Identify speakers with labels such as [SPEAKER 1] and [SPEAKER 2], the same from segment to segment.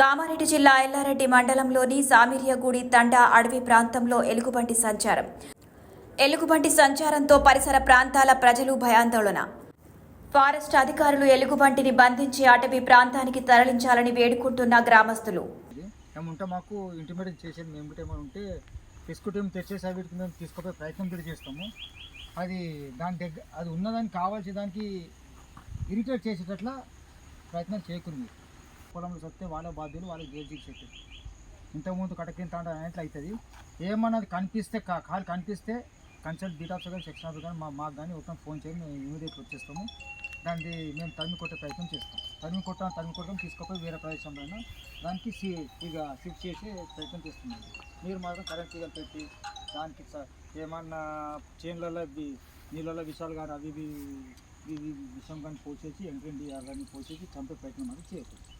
[SPEAKER 1] కామారెడ్డి జిల్లా ఎల్లారెడ్డి మండలంలోని సామిర్యగూడి తండ అడవి ప్రాంతంలో ఎలుగుబంటి సంచారం. ఎలుగుబంటి సంచారంతో పరిసర ప్రాంతాల ప్రజలు భయాందోళన. ఫారెస్ట్ అధికారులు ఎలుగుబంటిని బంధించి అటవీ ప్రాంతానికి తరలించాలని వేడుకుంటున్న గ్రామస్తులు.
[SPEAKER 2] ఏముంటే మాకు ఇంటిమేట్ చేసేది మేము ఉంటే మేము ప్రయత్నం కూడా చేస్తాము. అది దాని దగ్గర అది ఉన్నదానికి కావాల్సిన దానికి ఇరిటేట్ చేసేటట్ల ప్రయత్నం చేయకుండా. పొలంలో చస్తే వాళ్ళ బాధ్యులు వాళ్ళకి జైలు శిక్ష ఇంతకుముందు కటకింత అన్నట్లు అవుతుంది ఏమన్నది కనిపిస్తే కా కాలు కనిపిస్తే కన్సల్ట్ బీట్ ఆఫీసర్ కానీ సెక్షన్ ఆఫీసర్ కానీ మా మాకు కానీ ఒక ఫోన్ చేయండి మేము ఇమీడియట్ వచ్చేస్తాము. దాన్ని మేము తరిమి కొట్టే ప్రయత్నం చేస్తాం. తరిమి కొట్టాం తరిమి కొట్టడం తీసుకుపోయి వేరే ప్రదేశంలో దానికి సి ఇక షిఫ్ట్ చేసి ప్రయత్నం చేస్తున్నాం. మీరు మాత్రం కరెంట్ తీగలు పెట్టి దానికి ఏమన్నా చేన్లలో నీళ్ళలో విషాలు కానీ అవి ఇవి ఇవి విషం కానీ పోసేసి ఎంట్రెండి అవన్నీ పోసేసి చంపే ప్రయత్నం అది చేయకూడదు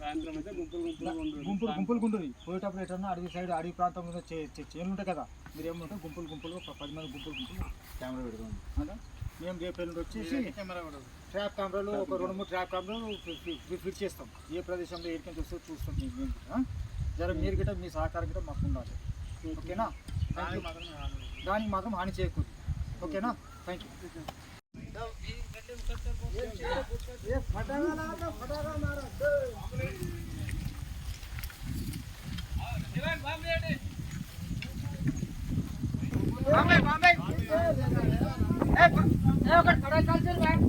[SPEAKER 3] సాయంత్రం అయితే గుంపులు గుంపులు ఉండరు. గుంపులు. గుంపులు
[SPEAKER 2] గుంటుంది పోయేటప్పుడు ఎటన్నా అడవి సైడ్ అడవి ప్రాంతంలో చే చే- చేనులు ఉంటాయి కదా మీరు ఏమంటే గుంపులు గుంపులు ఒక పది మంది గుంపులు గుంపులు కెమెరా పెడతాం అలా మేము రేపు ఎల్లుండి వచ్చేసి ట్రాప్ కెమెరాలు ఒక రెండు మూడు ట్రాప్ కెమెరాలు ఫిట్ చేస్తాం. ఏ ప్రదేశంలో ఏడికని చూస్తే చూస్తాం మేము. జర మీరు గిట్ట మీ సహకారం గిట్ట మాకు ఉండాలి.
[SPEAKER 3] ఓకేనా?
[SPEAKER 2] థ్యాంక్ యూ దానికి మాత్రం హాని చేయకూడదు. ఓకేనా? થેન્ક યુ ફટાકા મારા બામે બામે એ એ વખત
[SPEAKER 4] ખડા ચાલ છે ભાઈ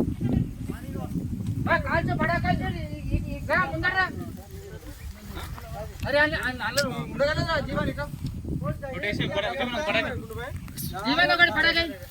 [SPEAKER 4] ભાઈ કાલ છે ભડા કાલ છે ગયા મુંદર
[SPEAKER 2] અરે આને આલે મુંદર જીવા નીકળ જીવા વગર ફડા ગઈ